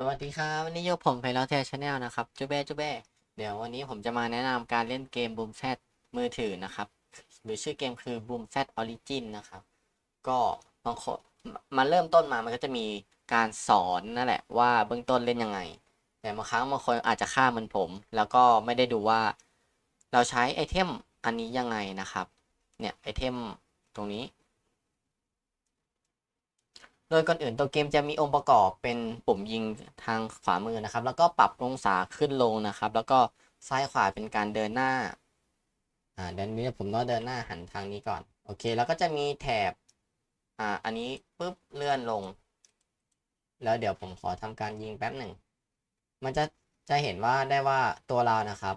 สวัสดีครับวันนี้อยู่ผมไพเราะแทชแนลนะครับจูเบ้จูเบ้เดี๋ยววันนี้ผมจะมาแนะนำการเล่นเกม Boom Z มือถือนะครับหรือชื่อเกมคือ Boom Z Origin นนะครับ ก็บางคนมันเริ่มต้นมามันก็จะมีการสอนนั่นแหละว่าเบื้องต้นเล่นยังไง แต่บางครั้งบางคนอาจจะข้าเหมันผม แล้วก็ไม่ได้ดูว่า เราใช้ไอเทมอันนี้ยังไงนะครับ เนี่ยไอเทมตรงนี้ โดยก่อนอื่นตัวเกมจะมีองค์ประกอบเป็นปุ่มยิงทางขวามือนะครับ แล้วก็ปรับองศาขึ้นลงนะครับ แล้วก็ซ้ายขวาเป็นการเดินหน้าอ่าเดินนี้ผมต้องเดินหน้าหันทางนี้ก่อนโอเค แล้วก็จะมีแถบอ่าอันนี้ปุ๊บเลื่อนลง แล้วเดี๋ยวผมขอทำการยิงแป๊บหนึ่งมันจะจะเห็นว่าได้ว่าตัวเรานะครับ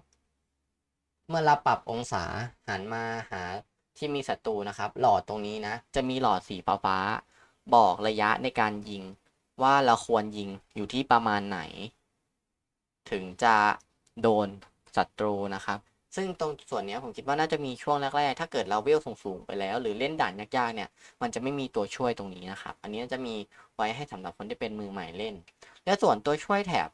เมื่อเราปรับองศาหันมาหาที่มีศัตรูนะครับ หลอดตรงนี้นะ จะมีหลอดสีฟ้าฟ้า บอกระยะในการยิง ว่าเราควรยิงอยู่ที่ประมาณไหน ถึงจะโดนศัตรูนะครับ ซึ่งตรงส่วนนี้ผมคิดว่าน่าจะมีช่วงแรกๆ ถ้าเกิดเราเวลสูงๆไปแล้ว หรือเล่นด่านยากๆเนี่ย มันจะไม่มีตัวช่วยตรงนี้นะครับ อันนี้จะมีไว้ให้สำหรับคนที่เป็นมือใหม่เล่น และส่วนตัวช่วยแถบ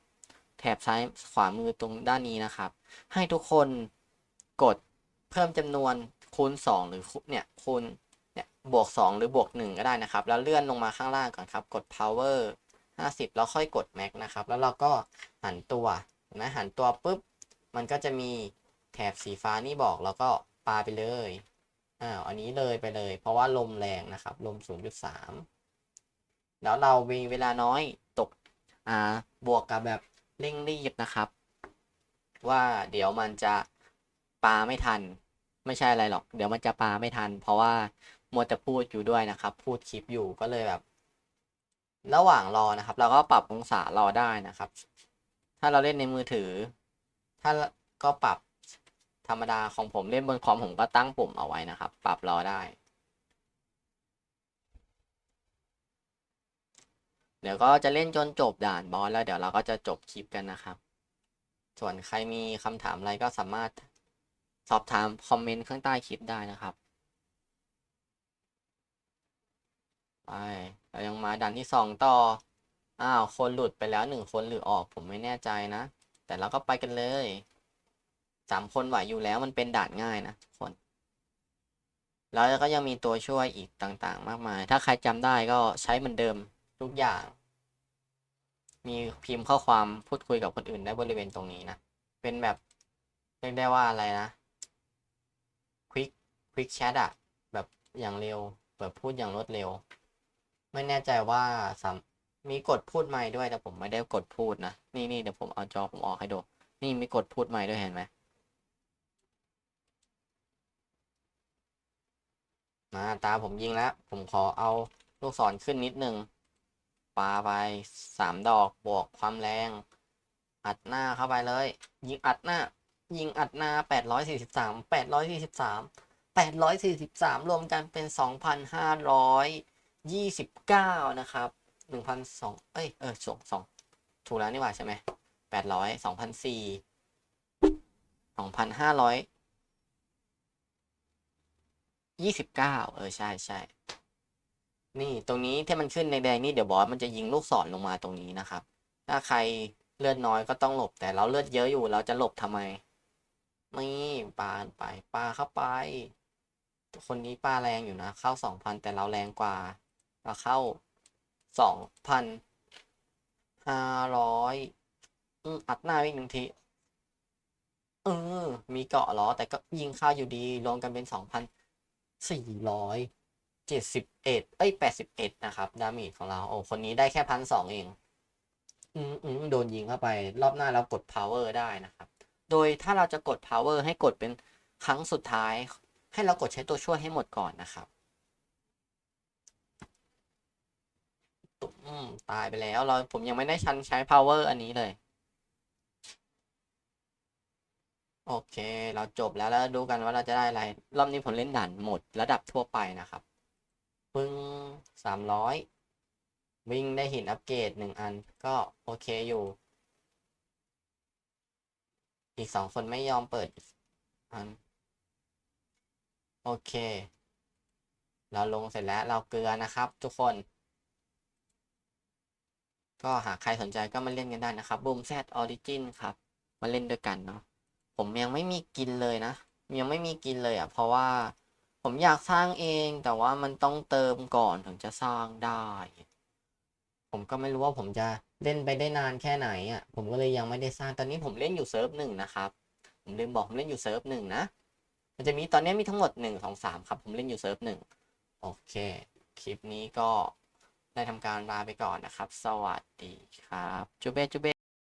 แถบซ้ายขวามือตรงด้านนี้นะครับ ให้ทุกคนกดเพิ่มจำนวนคูณ 2 หรือคูเนี่ยคูณ บวก 2 หรือบวก 1 ก็ได้นะครับ แล้วเลื่อนลงมาข้างล่างก่อนครับ กด power 50 แล้วค่อยกด max นะครับ แล้วเราก็หันตัวเห็นะหันตัวปุ๊บ มันก็จะมีแถบสีฟ้านี่บอกแล้วก็ปาไปเลยอ้าวอันนี้เลยไปเลย เพราะว่าลมแรงนะครับ ลม 0.3 แล้วเรามีเวลาน้อยตกอ่าบวกกับแบบเร่งรีบนะครับ ว่าเดี๋ยวมันจะปาไม่ทัน ไม่ใช่อะไรหรอก เดี๋ยวมันจะปาไม่ทัน เพราะว่า มัวแต่พูดอยู่ด้วยนะครับ พูดคลิปอยู่ก็เลยแบบ ระหว่างรอนะครับ เราก็ปรับองศารอได้นะครับ ถ้าเราเล่นในมือถือ ถ้าก็ปรับธรรมดาของผมเล่นบนคอมผมก็ตั้งปุ่มเอาไว้นะครับ ปรับรอได้ เดี๋ยวก็จะเล่นจนจบด่านบอสแล้วเดี๋ยวเราก็จะจบคลิปกันนะครับ ส่วนใครมีคำถามอะไรก็สามารถสอบถามคอมเมนต์ข้างใต้คลิปได้นะครับ ไปเรายังมาด่านที่สองต่อ อ้าว คนหลุดไปแล้วหนึ่งคนหรือออกผมไม่แน่ใจนะ แต่เราก็ไปกันเลยสามคนไหวอยู่แล้วมันเป็นด่านง่ายนะทุกคน แล้วก็ยังมีตัวช่วยอีกต่างๆ มากมาย ถ้าใครจำได้ก็ใช้เหมือนเดิมทุกอย่าง มีพิมพ์ข้อความพูดคุยกับคนอื่นได้บริเวณตรงนี้นะ เป็นแบบเรียกได้ว่าอะไรนะ quick quick chat อะแบบอย่างเร็วแบบพูดอย่างรวดเร็ว ไม่แน่ใจว่าสามมีกดพูดไมค์ด้วยแต่ผมไม่ได้กดพูดนะ นี่นี่เดี๋ยวผมเอาจอผมออกให้ดู นี่มีกดพูดไมค์ด้วยเห็นไหมมาตาผมยิงแล้ว ผมขอเอาลูกศรขึ้นนิดนึงปาไปสามดอกบวกความแรง อัดหน้าเข้าไปเลย ยิงอัดหน้า ยิงอัดหน้าแปดร้อยสี่สิบสามแปดร้อยสี่สิบสามแปดร้อยสี่สิบสามรวมกันเป็นสองพันห้าร้อย ยี่สิบเก้านะครับหนึ่งพันสองเอ้ย เออสองสองถูกแล้วนี่หว่าใช่ไหมแปดร้อยสองพันสี่สองพันห้าร้อยยี่สิบเก้าเออ ใช่ใช่นี่ตรงนี้ที่มันขึ้นแดงนี่เดี๋ยวบอสมันจะยิงลูกศรลงมาตรงนี้นะครับ ถ้าใครเลือดน้อยก็ต้องหลบแต่เราเลือดเยอะอยู่เราจะหลบทำไมนี่ปาไปปาเข้าไป คนนี้ปาแรงอยู่นะ เข้าสองพันแต่เราแรงกว่า เราเข้าสองพันห้าร้อยอัดหน้าอีกหนึ่งที เออ มีเกาะล้อแต่ก็ยิงเข้าอยู่ดี รวมกันเป็นสองพันสี่ร้อยเจ็ดสิบเอ็ดเอ้ยแปดสิบเอ็ดนะครับ ดาเมจของเรา โอ้คนนี้ได้แค่พันสองเอง อืมอืมโดนยิงเข้าไป รอบหน้าเรากด power ได้นะครับ โดยถ้าเราจะกด power ให้กดเป็นครั้งสุดท้าย ให้เรากดใช้ตัวช่วยให้หมดก่อนนะครับ ตุ่มตายไปแล้วเราผมยังไม่ได้ชันใช้ power อันนี้เลย โอเค เราจบแล้วแล้วดูกันว่าเราจะได้อะไร รอบนี้ผมเล่นด่านหมดระดับทั่วไปนะครับ ปึ้งสามร้อยวิ่งได้หินอัปเกรดหนึ่งอัน ก็โอเคอยู่ อีกสองคนไม่ยอมเปิดอัน โอเค เราลงเสร็จแล้วเราเกลือนะครับทุกคน ก็หากใครสนใจก็มาเล่นกันได้นะครับบูมแซดออริจินครับ มาเล่นด้วยกันเนาะผมยังไม่มีกินเลยนะ ยังไม่มีกินเลยอะ เพราะว่าผมอยากสร้างเองแต่ว่ามันต้องเติมก่อนถึงจะสร้างได้ ผมก็ไม่รู้ว่าผมจะเล่นไปได้นานแค่ไหนอะ ผมก็เลยยังไม่ได้สร้างตอนนี้ผมเล่นอยู่เซิร์ฟหนึ่งนะครับ ผมลืมบอกผมเล่นอยู่เซิร์ฟหนึ่งนะมันจะมีตอนนี้มีทั้งหมดหนึ่งสองสามครับ ผมเล่นอยู่เซิร์ฟหนึ่งโอเค คลิปนี้ก็ ได้ทำการลาไปก่อนนะครับ สวัสดีครับจูเบจูเบ